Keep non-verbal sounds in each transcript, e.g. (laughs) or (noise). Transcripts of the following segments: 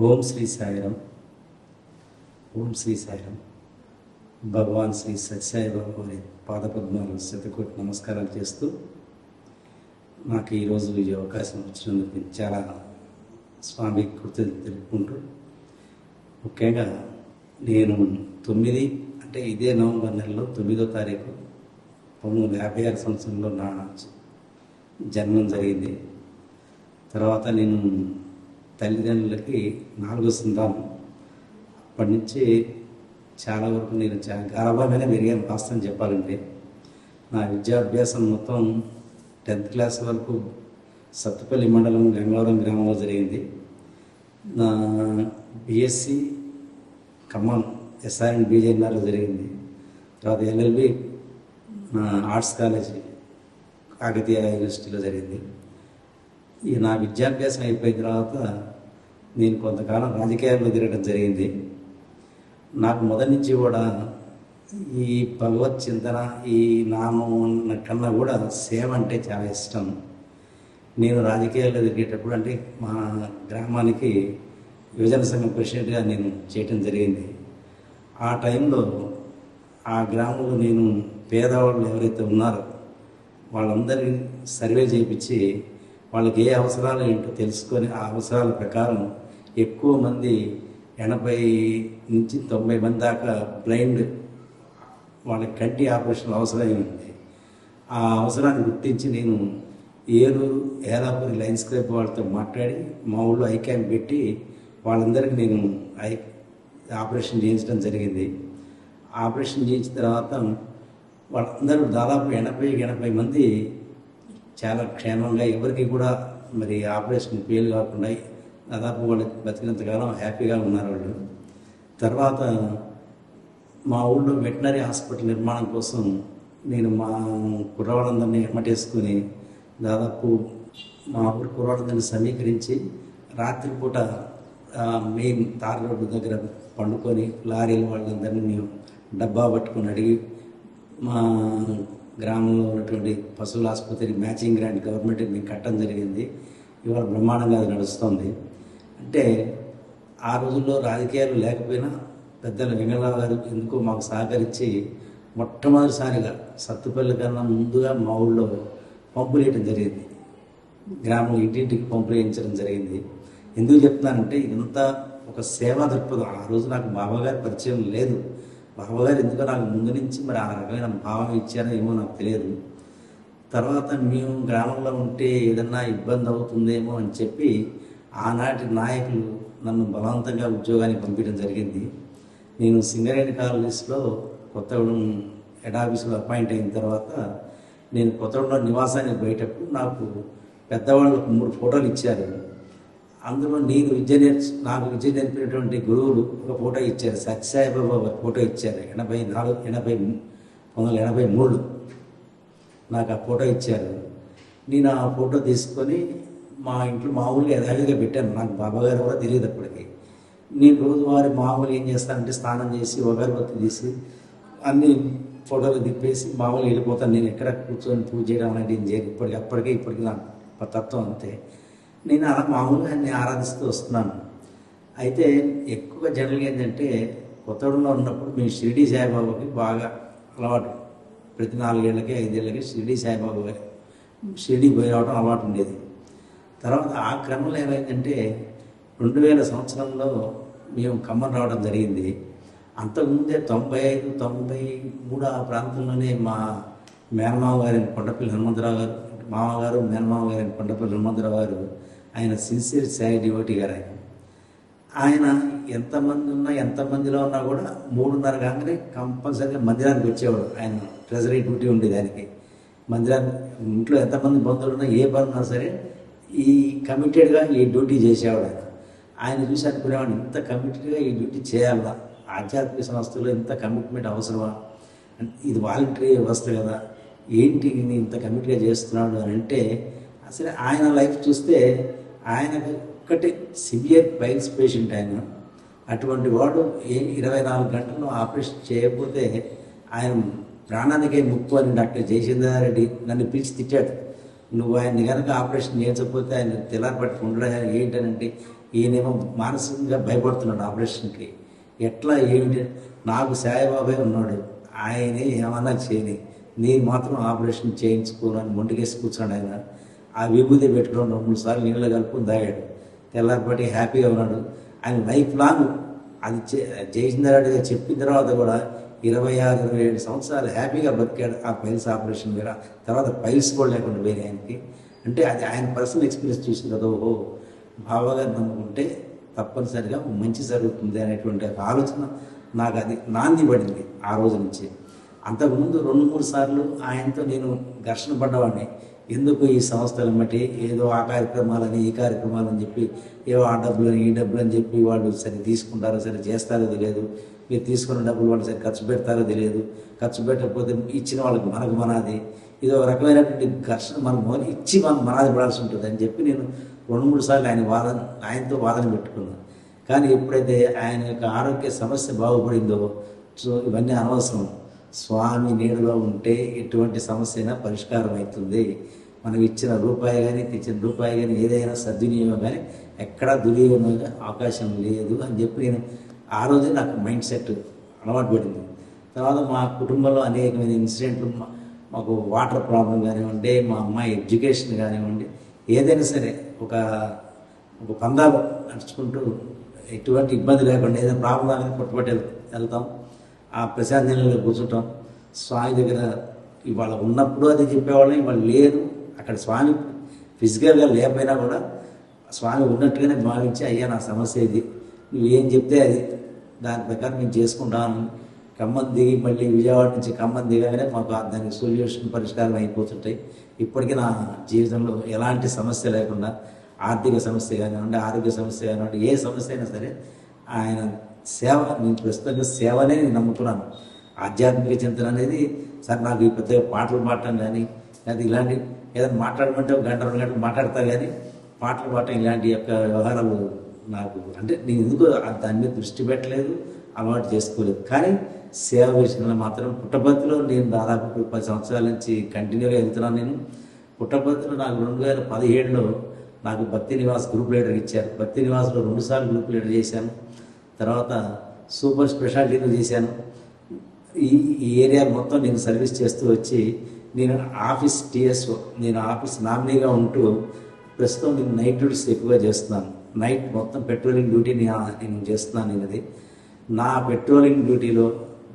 ఓం శ్రీ సాయిరం ఓం శ్రీ సాయిరం భగవాన్ శ్రీ సత్యసాయిబాబు అనే పాదపద్మాలు శతకోటి నమస్కారాలు చేస్తూ నాకు ఈరోజు ఈ అవకాశం వచ్చినందుకు నేను చాలా స్వామి కృతజ్ఞత తెలుపుకుంటూ ముఖ్యంగా నేను తొమ్మిది అంటే ఇదే నవంబర్ నెలలో తొమ్మిదో తారీఖు పంతొమ్మిది వందల యాభై ఆరు సంవత్సరంలో నా జన్మం జరిగింది. తర్వాత నేను తల్లిదండ్రులకి నాలుగో సంతానం. అప్పటి నుంచి చాలా వరకు నేను చాలా పెరిగాను వాస్తవం చెప్పాలంటే. నా విద్యాభ్యాసం మొత్తం టెన్త్ క్లాస్ వరకు సత్తుపల్లి మండలం గంగవరం గ్రామంలో జరిగింది. నా బిఎస్సి ఖమ్మం ఎస్ఆర్ఎన్ బీజేఎన్ఆర్లో జరిగింది. తర్వాత ఎల్ఎల్బి నా ఆర్ట్స్ కాలేజీ కాకతీయ యూనివర్సిటీలో జరిగింది. ఈ నా విద్యాభ్యాసం అయిపోయిన తర్వాత నేను కొంతకాలం రాజకీయాల్లో తిరగడం జరిగింది. నాకు మొదటి నుంచి కూడా ఈ భగవత్ చింతన ఈ నామం కన్నా కూడా సేవ అంటే చాలా ఇష్టం. నేను రాజకీయాల్లో తిరిగేటప్పుడు అంటే మా గ్రామానికి యువజన సంఘం ప్రెసిడెంట్గా నేను చేయటం జరిగింది. ఆ టైంలో ఆ గ్రామంలో నేను పేదవాళ్ళు ఎవరైతే ఉన్నారో వాళ్ళందరినీ సర్వే చేయించి వాళ్ళకి ఏ అవసరాలు ఏంటో తెలుసుకొని ఆ అవసరాల ప్రకారం ఎక్కువ మంది ఎనభై నుంచి తొంభై మంది దాకా బ్లైండ్ వాళ్ళకి కంటి ఆపరేషన్ అవసరమై ఉంది. ఆ అవసరాన్ని గుర్తించి నేను ఏలూరు ఏలాపూరి లైన్స్ క్లబ్ వాళ్ళతో మాట్లాడి మా ఊళ్ళో ఐ క్యాంప్ పెట్టి వాళ్ళందరికీ నేను ఐ ఆపరేషన్ చేయించడం జరిగింది. ఆపరేషన్ చేయించిన తర్వాత వాళ్ళందరూ దాదాపు ఎనభై ఎనభై మంది చాలా క్షేమంగా ఎవరికి కూడా మరి ఆపరేషన్ ఫెయిల్ కాకుండా దాదాపు వాళ్ళు బతికినంతకాలం హ్యాపీగా ఉన్నారు వాళ్ళు. తర్వాత మా ఊళ్ళో వెటనరీ హాస్పిటల్ నిర్మాణం కోసం నేను మా కుర్రవాళ్ళందరినీ ఎమ్మటేసుకుని దాదాపు మా ఊరు కుర్రవాళ్ళందరినీ సమీకరించి రాత్రిపూట మెయిన్ తార్ రోడ్డు దగ్గర పండుకొని లారీల వాళ్ళందరినీ డబ్బా పట్టుకొని అడిగి మా గ్రామంలో ఉన్నటువంటి పశువుల ఆసుపత్రికి మ్యాచింగ్ గ్రాంట్ గవర్నమెంట్ మేము కట్టడం జరిగింది. ఇవాళ బ్రహ్మాండంగా అది నడుస్తుంది. అంటే ఆ రోజుల్లో రాజకీయాలు లేకపోయినా పెద్దలు వెంగళరావు గారు ఎందుకో మాకు సహకరించి మొట్టమొదటిసారిగా సత్తుపల్లి కన్నా ముందుగా మా ఊళ్ళో పంపులు వేయడం జరిగింది. గ్రామం ఇంటింటికి పంపులు వేయించడం జరిగింది. ఎందుకు చెప్తున్నానంటే ఇదంతా ఒక సేవా దృక్పథం. ఆ రోజు నాకు బాబాగారి పరిచయం లేదు. బాబాగారు ఎందుకో నాకు ముందు నుంచి మరి ఆ రకమైన భావం ఇచ్చారో ఏమో నాకు తెలియదు. తర్వాత మేము గ్రామంలో ఉంటే ఏదన్నా ఇబ్బంది అవుతుందేమో అని చెప్పి ఆనాటి నాయకులు నన్ను బలవంతంగా ఉద్యోగానికి పంపించడం జరిగింది. నేను సింగరేణి కాలనీస్లో కొత్తగూడెం హెడ్ ఆఫీసులో అపాయింట్ అయిన తర్వాత నేను కొత్తగూడెంలో నివాసానికి పోయేటప్పుడు నాకు పెద్దవాళ్ళు మూడు ఫోటోలు ఇచ్చారు. అందులో నేను విద్య నేర్చు నాకు విద్య నేర్పినటువంటి గురువులు ఒక ఫోటో ఇచ్చారు. సత్యసాయిబాబా ఒక ఫోటో ఇచ్చారు. ఎనభై నాలుగు ఎనభై పంతొమ్మిది వందల ఎనభై మూడు నాకు ఆ ఫోటో ఇచ్చారు. నేను ఆ ఫోటో తీసుకొని మా ఇంట్లో మామూలుగా యథావిధిగా పెట్టాను. నాకు బాబాగారు కూడా తెలియదు అప్పటికి. నేను రోజువారి మామూలు ఏం చేస్తానంటే స్నానం చేసి అగరబత్తి తీసి అన్ని ఫోటోలు తిప్పేసి మామూలు వెళ్ళిపోతాను. నేను ఎక్కడ కూర్చొని పూజ చేయడం అనేది ఏం చేయను. ఇప్పటికి అప్పటికే ఇప్పటికి నాకు తత్వం అంతే. నేను అలా మామూలుగా అన్ని ఆరాధిస్తూ వస్తున్నాను. అయితే ఎక్కువగా జనరల్గా ఏంటంటే కొత్తగూడెంలో ఉన్నప్పుడు మేము షిరిడి సాయిబాబాకి బాగా అలవాటు. ప్రతి నాలుగేళ్ళకి ఐదేళ్ళకి షిరిడి సాయిబాబా గారి షిరిడి పోయి రావడం అలవాటు ఉండేది. తర్వాత ఆ క్రమంలో ఏమైందంటే రెండు వేల సంవత్సరంలో మేము ఖమ్మం రావడం జరిగింది. అంతకుముందే తొంభై ఐదు తొంభై మూడు ఆ ప్రాంతంలోనే మా మేనమావ గారి కొండపల్లి హనుమంతరావు గారు మామగారు మేనమావ గారి కొండపల్లి హనుమంతరావు గారు ఆయన సిన్సియర్ సాయి డివోటి గారు ఆయన. ఆయన ఎంతమంది ఉన్నా ఎంతమందిలో ఉన్నా కూడా మూడున్నర కాగానే కంపల్సరీగా మందిరానికి వచ్చేవాడు. ఆయన ట్రెజరీ డ్యూటీ ఉండేది ఆయనకి మందిరానికి ఇంట్లో ఎంతమంది బంధువులు ఉన్నా ఏ పని ఉన్నా సరే ఈ కమిటెడ్గా ఈ డ్యూటీ చేసేవాడు ఆయన. ఆయన చూసి అనుకునేవాడు ఇంత కమిటెడ్గా ఈ డ్యూటీ చేయాలా? ఆధ్యాత్మిక సంస్థలో ఇంత కమిట్మెంట్ అవసరమా? ఇది వాలంటరీ వ్యవస్థ కదా. ఏంటి ఇంత కమిట్గా చేస్తున్నాడు అని అంటే అసలు ఆయన లైఫ్ చూస్తే ఆయన ఒక్కటే సివియర్ బైల్స్ పేషెంట్ ఆయన. అటువంటి వాడు ఏ ఇరవై నాలుగు గంటలు ఆపరేషన్ చేయకపోతే ఆయన ప్రాణానికే ముప్పు అని డాక్టర్ జయచంద్రారెడ్డి నన్ను పిలిచి తిట్టాడు. నువ్వు ఆయన్ని కనుక ఆపరేషన్ చేయించకపోతే ఆయన తెల్లారి పట్టుకు ఉండడం ఏంటనంటే ఈయనేమో మానసికంగా భయపడుతున్నాడు ఆపరేషన్కి. ఎట్లా ఏమిటి నాకు సాయిబాబాయ్ ఉన్నాడు. ఆయనే ఏమన్నా చేయని నేను మాత్రం ఆపరేషన్ చేయించుకోనని మొండికేసి కూర్చున్నాడు ఆయన. ఆ విభూతి పెట్టుకుని రెండు మూడు సార్లు నీళ్ళు కలుపుకొని తాగాడు. తెల్లారిపాటి హ్యాపీగా ఉన్నాడు. ఆయన లైఫ్ లాంగ్ అది చే- చేసిన తర్వాత చెప్పిన తర్వాత కూడా ఇరవై ఆరు ఇరవై ఏడు సంవత్సరాలు హ్యాపీగా బతికాడు. ఆ పైల్స్ ఆపరేషన్ మీద తర్వాత పైల్స్ కూడా లేకుండా వేరే ఆయనకి. అంటే అది ఆయన పర్సనల్ ఎక్స్పీరియన్స్ చూసిన కదా ఓహో బావగారు నమ్ముకుంటే తప్పనిసరిగా మంచి జరుగుతుంది అనేటువంటి ఆలోచన నాకు అది నాంది పడింది ఆ రోజు నుంచి. అంతకుముందు రెండు మూడు సార్లు ఆయనతో నేను ఘర్షణ పడ్డవాడిని. ఎందుకు ఈ సంస్థలను బట్టి ఏదో ఆ కార్యక్రమాలని ఈ కార్యక్రమాలని చెప్పి ఏవో ఆ డబ్బులని ఈ డబ్బులు అని చెప్పి వాళ్ళు సరే తీసుకుంటారో సరే చేస్తారో తెలియదు. మీరు తీసుకున్న డబ్బులు వాళ్ళు సరే ఖర్చు పెడతారో తెలియదు. ఖర్చు పెట్టకపోతే ఇచ్చిన వాళ్ళకి మనకు మనది. ఇది ఒక రకమైనటువంటి ఘర్షణ మనం ఇచ్చి మనం మనాది పడాల్సి ఉంటుంది అని చెప్పి నేను రెండు మూడు సార్లు ఆయన వాదన ఆయనతో వాదన పెట్టుకున్నాను. కానీ ఎప్పుడైతే ఆయన యొక్క ఆరోగ్య సమస్య బాగుపడిందో సో ఇవన్నీ అనవసరం. స్వామి నీడలో ఉంటే ఎటువంటి సమస్య అయినా పరిష్కారం అవుతుంది. మనం ఇచ్చిన రూపాయి కానీ తెచ్చిన రూపాయి కానీ ఏదైనా సద్వినియోగం కానీ ఎక్కడా దుర్వినియోగం అవకాశం లేదు అని చెప్పి నేను ఆ రోజే నాకు మైండ్ సెట్ అలవాటు పడింది. తర్వాత మా కుటుంబంలో అనేకమైన ఇన్సిడెంట్లు మా- మాకు వాటర్ ప్రాబ్లం కానివ్వండి మా అమ్మాయి ఎడ్యుకేషన్ కానివ్వండి ఏదైనా సరే ఒక ఒక పందాలు నడుచుకుంటూ ఎటువంటి ఇబ్బంది లేకుండా ఏదైనా ప్రాబ్లం అనేది పట్టుబట్టి వెళ్తాం. ఆ ప్రశాంత కూర్చుంటాం. స్వామి దగ్గర ఇవాళ ఉన్నప్పుడు అది చెప్పేవాళ్ళం ఇవాళ లేదు. అక్కడ స్వామి ఫిజికల్గా లేకపోయినా కూడా స్వామి ఉన్నట్టుగానే భావించి అయ్యా నా సమస్య ఇది. నువ్వేం చెప్తే అది. దాని ప్రకారం నేను చేసుకుంటాను. ఖమ్మం దిగి మళ్ళీ విజయవాడ నుంచి ఖమ్మం దిగానే మాకు దానికి సొల్యూషన్ పరిష్కారం అయిపోతుంటాయి. ఇప్పటికీ నా జీవితంలో ఎలాంటి సమస్య లేకుండా ఆర్థిక సమస్య కానివ్వండి ఆరోగ్య సమస్య కానివ్వండి ఏ సమస్య అయినా సరే ఆయన సేవ నేను ప్రస్తుతంగా సేవనే నేను నమ్ముతున్నాను. ఆధ్యాత్మిక చింతన అనేది సార్ నాకు ఈ పెద్ద పాటలు పాడటం కానీ అది ఇలాంటి ఏదైనా మాట్లాడమంటే ఒక గంట రెండు గంటలు మాట్లాడతా కానీ పాటలు పాడటం ఇలాంటి యొక్క వ్యవహారాలు నాకు అంటే నేను ఎందుకు దాని మీద దృష్టి పెట్టలేదు అలవాటు చేసుకోలేదు. కానీ సేవ విషయంలో మాత్రం పుట్టపర్తిలో నేను దాదాపు పది సంవత్సరాల నుంచి కంటిన్యూగా వెళ్తున్నాను నేను. పుట్టపర్తిలో నాకు రెండు వేల పదిహేడులో నాకు భక్తి నివాస్ గ్రూప్ లీడర్ ఇచ్చారు. భక్తి నివాస్లో రెండుసార్లు గ్రూప్ లీడర్ చేశాను. తర్వాత సూపర్ స్పెషాలిటీలు చేశాను. ఈ ఈ ఏరియా మొత్తం నేను సర్వీస్ చేస్తూ వచ్చి నేను ఆఫీస్ టీఎస్ఓ నేను ఆఫీస్ నామినీగా ఉంటూ ప్రస్తుతం నేను నైట్ డ్యూటీస్ ఎక్కువగా చేస్తున్నాను. నైట్ మొత్తం పెట్రోలింగ్ డ్యూటీని నేను చేస్తున్నాను నేను అది నా పెట్రోలింగ్ డ్యూటీలో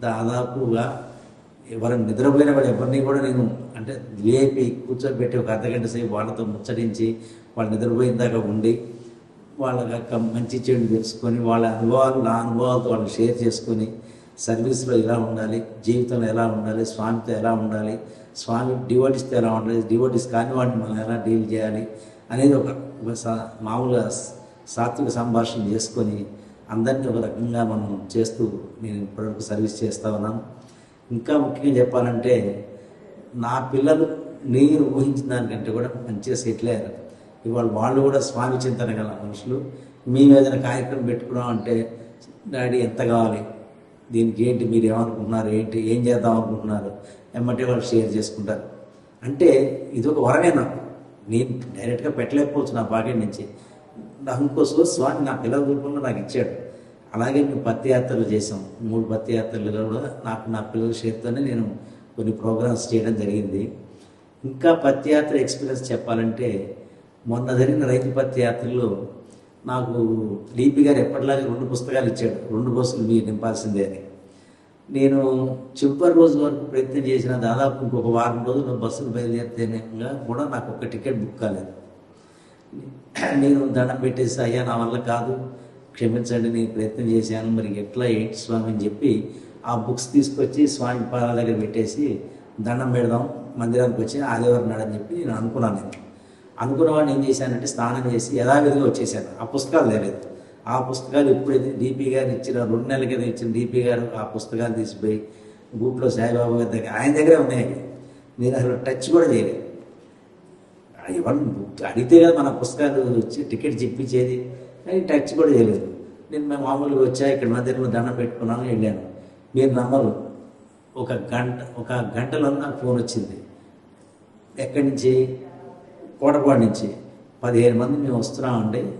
దాదాపుగా ఎవరు నిద్రపోయిన వాళ్ళు ఎవరిని కూడా నేను అంటే లేపి కూర్చోబెట్టి ఒక అర్ధగంట సేపు వాళ్ళతో ముచ్చరించి వాళ్ళు నిద్రపోయిన దాకా ఉండి వాళ్ళ మంచి చెడు తెలుసుకొని వాళ్ళ అనుభవాలు నా అనుభవాలతో వాళ్ళు షేర్ చేసుకొని సర్వీస్లో ఎలా ఉండాలి జీవితంలో ఎలా ఉండాలి స్వామితో ఎలా ఉండాలి స్వామి డివోటిస్తే ఎలా ఉండాలి డివోటిస్ కాని వాడిని మనం ఎలా డీల్ చేయాలి? అనేది ఒక సా- మామూలుగా సాత్విక సంభాషణ చేసుకొని అందరినీ ఒక రకంగా మనం చేస్తూ నేను ఇప్పటివరకు సర్వీస్ చేస్తూ ఉన్నాను. ఇంకా ముఖ్యంగా చెప్పాలంటే నా పిల్లలు నేను ఊహించిన దానికంటే కూడా మంచిగా సెటిల్ అయ్యారు. ఇవాళ వాళ్ళు కూడా స్వామి చింతన గల మనుషులు. మేము ఏదైనా కార్యక్రమం పెట్టుకున్నాం అంటే డాడీ ఎంత కావాలి? దీనికి ఏంటి మీరు ఏమనుకుంటున్నారు? ఏంటి? ఏం చేద్దాం అనుకుంటున్నారు? ఎమ్మటే వాళ్ళు షేర్ చేసుకుంటారు. అంటే ఇది ఒక వరమే నాకు. నేను డైరెక్ట్గా పెట్టలేకపోవచ్చు నా పాకెట్ నుంచి. నాకు ఇంకో సోర్స్ స్వామి నా పిల్లల రూపంలో నాకు ఇచ్చాడు. అలాగే మేము పత్తి యాత్రలు చేసాం మూడు పత్తి యాత్రలు కూడా నాకు నా పిల్లల చేతితోనే నేను కొన్ని ప్రోగ్రామ్స్ చేయడం జరిగింది. ఇంకా పత్తి యాత్ర ఎక్స్పీరియన్స్ చెప్పాలంటే మొన్న జరిగిన రైతు పత్తి యాత్రలో నాకు డిపి గారు ఎప్పటిలాగే రెండు పుస్తకాలు ఇచ్చాడు. రెండు బస్సులు మీరు నింపాల్సిందే అని. నేను చివరి రోజు వరకు ప్రయత్నం చేసిన దాదాపు ఇంకొక వారం రోజులు బస్సులు బయలుదేరితేనే కూడా నాకు ఒక టికెట్ బుక్ కాలేదు. నేను దండం పెట్టేసి అయ్యా నా వల్ల కాదు. క్షమించండి నేను ప్రయత్నం చేశాను. మరి ఎట్లా ఏంటి స్వామి? అని చెప్పి ఆ బుక్స్ తీసుకొచ్చి స్వామి పాదాల దగ్గర పెట్టేసి దండం పెడదాం మందిరానికి వచ్చి ఆదివారం నాడు అని చెప్పి నేను అనుకున్నాను నేను. అనుకున్న వాడిని ఏం చేశానంటే స్నానం చేసి యథావిధిగా వచ్చేసాను ఆ పుస్తకాలు లేదు ఆ పుస్తకాలు ఎప్పుడైతే డిపి గారు ఇచ్చిన రెండు నెలల కింద ఇచ్చిన డిపి గారు ఆ పుస్తకాలు తీసిపోయి గూట్లో సాయిబాబు గారి దగ్గర ఆయన దగ్గరే ఉన్నాయి. నేను అసలు టచ్ కూడా చేయలేదు ఇవన్నీ అడిగితే కదా మన పుస్తకాలు వచ్చి టికెట్ చెప్పించేది. కానీ టచ్ కూడా చేయలేదు. నేను మేము మామూలుగా వచ్చా ఇక్కడ మందిరంలో దండం పెట్టుకున్నాను వెళ్ళాను. మీరు నమ్మరు. ఒక గంట ఒక గంటలో నాకు ఫోన్ వచ్చింది. ఎక్కడి నుంచి? కోటపాడు నుంచి పదిహేను మంది మేము వస్తున్నామండి.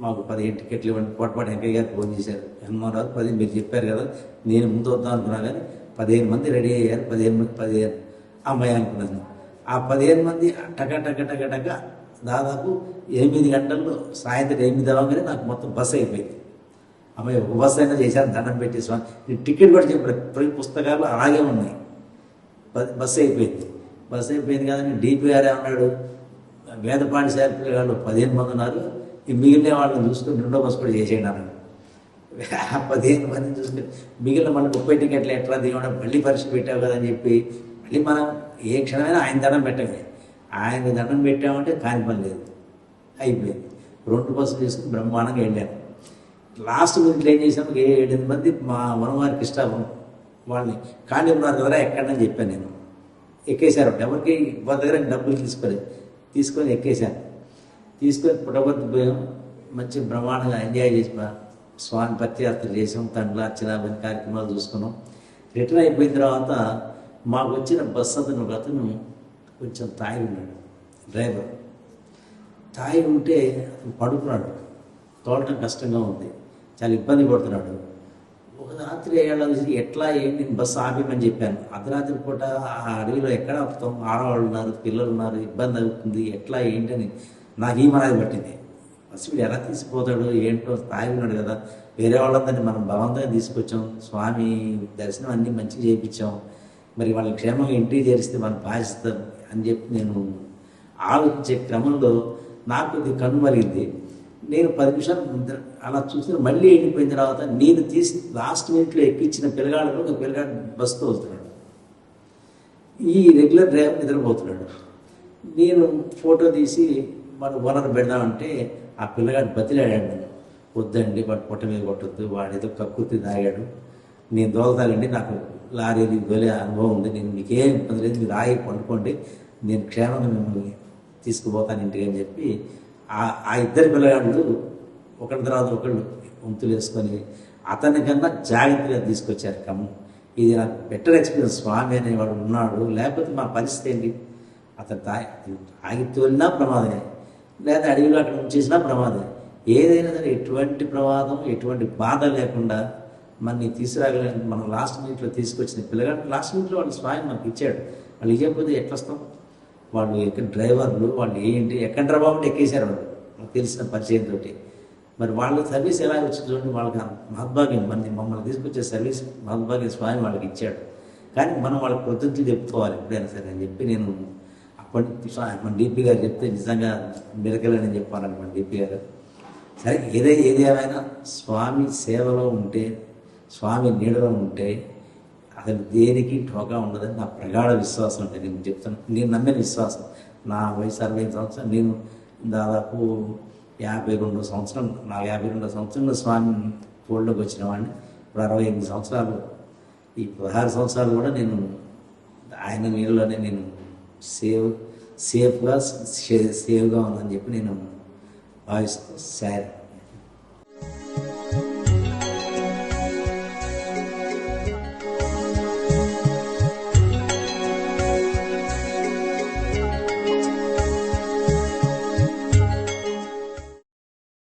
మాకు పదిహేను టికెట్లు ఇవ్వండి. కోటపాటి వెంకయ్య గారు ఫోన్ చేశారు. హనుమారావు పది మీరు చెప్పారు కదా నేను ముందు వద్దాం అనుకున్నా కానీ పదిహేను మంది రెడీ అయ్యారు. పదిహేను మంది పదిహేను అమ్మాయి అనుకున్నాను. ఆ పదిహేను మంది టక టక టక టక దాదాపు ఎనిమిది గంటల్లో సాయంత్రం ఎనిమిది అవ్వగానే నాకు మొత్తం బస్సు అయిపోయింది. అమ్మాయి ఒక బస్సు అయినా చేశాను దండం పెట్టి స్వామి నేను టికెట్ కూడా చెప్పి ప్రతి పుస్తకాలు అలాగే ఉన్నాయి. బస్ బస్సు అయిపోయింది. బస్సు అయిపోయింది కదా డిపిఆర్ ఏమన్నాడు? వేద పాఠశాల వాళ్ళు పదిహేను మంది ఉన్నారు. ఈ మిగిలిన వాళ్ళని చూసుకుని రెండో బస్సు కూడా చేసేయండి అన్నాడు (laughs) పదిహేను మందిని చూసుకుని మిగిలిన మనకు ముప్పై టికెట్లు ఎట్లా దిగడం మళ్ళీ పరీక్ష పెట్టావు కదా అని చెప్పి మళ్ళీ మనం ఏ క్షణమైనా ఆయన దండం పెట్టమే ఆయన దండం పెట్టామంటే కాని పని లేదు. అయిపోయింది. రెండు బస్సులు తీసుకుని బ్రహ్మాండంగా వెళ్ళాను. లాస్ట్ గురించి ఏం చేశాము ఏ ఏడెనిమిది మంది మా మనవారికి ఇష్టం వాళ్ళని ఖాళీ ఉన్నారు కదా ఎక్కడని చెప్పాను నేను. ఎక్కేశారు. ఎవరికి? వాళ్ళ దగ్గర డబ్బులు తీసుకోలేదు. తీసుకొని ఎక్కేశాను. తీసుకొని పుట్టబద్దు పోయాం. మంచి బ్రహ్మాండంగా ఎంజాయ్ చేసి స్వామి పత్యార్థలు చేసాం. తండ్రి అర్చన కార్యక్రమాలు చూసుకున్నాం. రిటర్న్ అయిపోయిన తర్వాత మాకు వచ్చిన బస్ అతను ఒక అతను కొంచెం తాగి ఉన్నాడు డ్రైవర్. తాగి ఉంటే అతను పడుకున్నాడు. తోలటం కష్టంగా ఉంది. చాలా ఇబ్బంది పడుతున్నాడు. ఒక రాత్రి ఏళ్ళ ఎట్లా ఏంటి నేను బస్సు ఆపేమని చెప్పాను. అర్ధరాత్రి పూట ఆ అడవిలో ఎక్కడ ఆపుతాం? ఆడవాళ్ళు ఉన్నారు పిల్లలు ఉన్నారు ఇబ్బంది అవుతుంది ఎట్లా ఏంటి అని నాకు ఈ మనది పట్టింది. బస్సు వీడు ఎలా తీసిపోతాడు ఏంటో తాగి ఉన్నాడు కదా. వేరే వాళ్ళందరినీ మనం బలవంతంగా తీసుకొచ్చాం. స్వామి దర్శనం అన్నీ మంచిగా చేయించాం. మరి వాళ్ళని క్షేమంగా ఇంటికి చేరిస్తే మనం బాధిస్తాం అని చెప్పి నేను ఆలోచించే క్రమంలో నాకు ఇది కనుమరిగింది నేను పది నిమిషాలు అలా చూసిన మళ్ళీ వెళ్ళిపోయిన తర్వాత నేను తీసి లాస్ట్ మినిట్లో ఎక్కించిన పిల్లగాడు ఒక పిల్లగాడు బస్సుతో వస్తున్నాడు ఈ రెగ్యులర్ డ్రైవర్ నిద్రపోతున్నాడు. నేను ఫోటో తీసి మన ఓనర్ పెడదామంటే ఆ పిల్లగాడు బతిలాడాడు. వద్దండి వాడు పొట్ట మీద కొట్టద్దు వాడు ఏదో కక్కుర్తి తాగాడు. నేను దోలతానండి నాకు లారీ దోలే అనుభవం ఉంది. నేను మీకేం ఇబ్బంది లేదు మీరు ఆగి పండుకోండి. నేను క్షేమంగా మిమ్మల్ని తీసుకుపోతాను ఇంటికి అని చెప్పి ఆ ఇద్దరు పిల్లగాళ్ళు ఒకరి తర్వాత ఒకళ్ళు వంతులు వేసుకొని అతనికన్నా జాగ్రత్తగా తీసుకొచ్చారు కమ్ము. ఇది నాకు బెటర్ ఎక్స్పీరియన్స్ స్వామి అనేవాడు ఉన్నాడు. లేకపోతే మా పరిస్థితి ఏంటి? అతను తాగి తాగి తోలినా ప్రమాదమే. లేదా అడవిలో అక్కడ ఉంచేసినా ప్రమాదమే. ఏదైనా సరే ఎటువంటి ప్రమాదం ఎటువంటి బాధ లేకుండా మనని తీసుకురాగలని మనం లాస్ట్ మినిట్లో తీసుకొచ్చిన పిల్లగాడు లాస్ట్ మినిట్లో వాళ్ళు స్వామి మనకి ఇచ్చాడు. వాళ్ళు ఇవ్వకపోతే ఎట్లా వస్తాం? వాళ్ళు ఎక్కడ డ్రైవర్లు వాళ్ళు ఏంటి ఎక్కడ బాబు ఎక్కేశారు వాళ్ళు. నాకు తెలిసిన పరిచయం తోటి. మరి వాళ్ళ సర్వీస్ ఎలా వచ్చింది చూడండి వాళ్ళకి మహద్భాగ్యం మన మమ్మల్ని తీసుకొచ్చే సర్వీస్ మహద్భాగ్యం స్వామి వాళ్ళకి ఇచ్చాడు. కానీ మనం వాళ్ళకి కృతజ్ఞతలు చెప్పుకోవాలి ఎప్పుడైనా సరే అని చెప్పి నేను అప్పటి స్వా- మన డిపి గారు చెప్తే నిజంగా మిరకలని చెప్పాలని మన డిపి గారు. సరే ఏదే ఏది ఏమైనా స్వామి సేవలో ఉంటే స్వామి నీడలో ఉంటే అసలు దేనికి ఢోకా ఉండదని నా ప్రగాఢ విశ్వాసం అంటే నేను చెప్తాను నేను నమ్మిన విశ్వాసం. నా వయసు అరవై సంవత్సరాలు. నేను దాదాపు యాభై రెండు సంవత్సరం నా యాభై రెండు సంవత్సరంలో స్వామి ఫోల్డ్లోకి వచ్చిన వాడిని. ఇప్పుడు అరవై ఎనిమిది సంవత్సరాలు ఈ పదహారు సంవత్సరాలు కూడా నేను ఆయన నీళ్ళలోనే నేను సేవ్ సేఫ్గా సే- ఉందని చెప్పి నేను భావిస్తాను సార్.